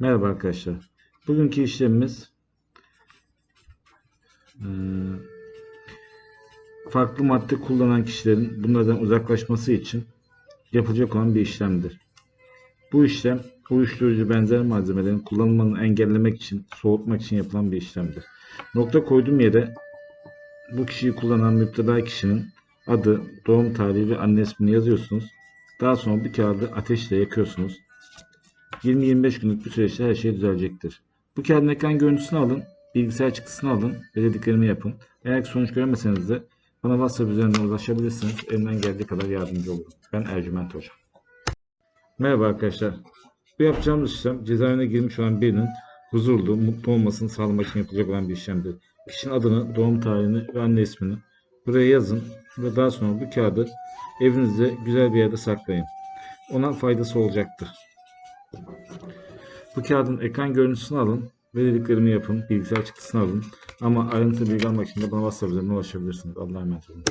Merhaba arkadaşlar. Bugünkü işlemimiz eee, farklı madde kullanan kişilerin bunlardan uzaklaşması için yapılacak olan bir işlemdir. Bu işlem uyuşturucu benzer malzemelerin kullanılmanı engellemek için, soğutmak için yapılan bir işlemdir. Nokta koyduğum yere bu kişiyi kullanan müptela kişinin adı, doğum tarihi ve anne ismini yazıyorsunuz. Daha sonra bu kağıdı ateşle yakıyorsunuz. 20-25 günlük bir süreçte her şey düzelecektir. Bu kağıdın ekran görüntüsünü alın, bilgisayar çıktısını alın ve dediklerimi yapın. Eğer sonuç göremeseniz de bana WhatsApp üzerinden ulaşabilirsiniz. Elimden geldiği kadar yardımcı olurum. Ben Ercüment Hoca. Merhaba arkadaşlar. Bu yapacağımız işlem cezaevine girmiş olan birinin huzurlu, mutlu olmasını sağlamak için yapılacak olan bir işlemdir. Kişinin adını, doğum tarihini ve anne ismini buraya yazın ve daha sonra bu kağıdı evinizde güzel bir yerde saklayın. Ona faydası olacaktır. Bu kağıdın ekran görüntüsünü alın ve dediklerimi yapın. Bilgisayar çıktısını alın. Ama ayrıntı bilgi almak için de bana WhatsApp üzerinden ulaşabilirsiniz. Allah'a emanet olun.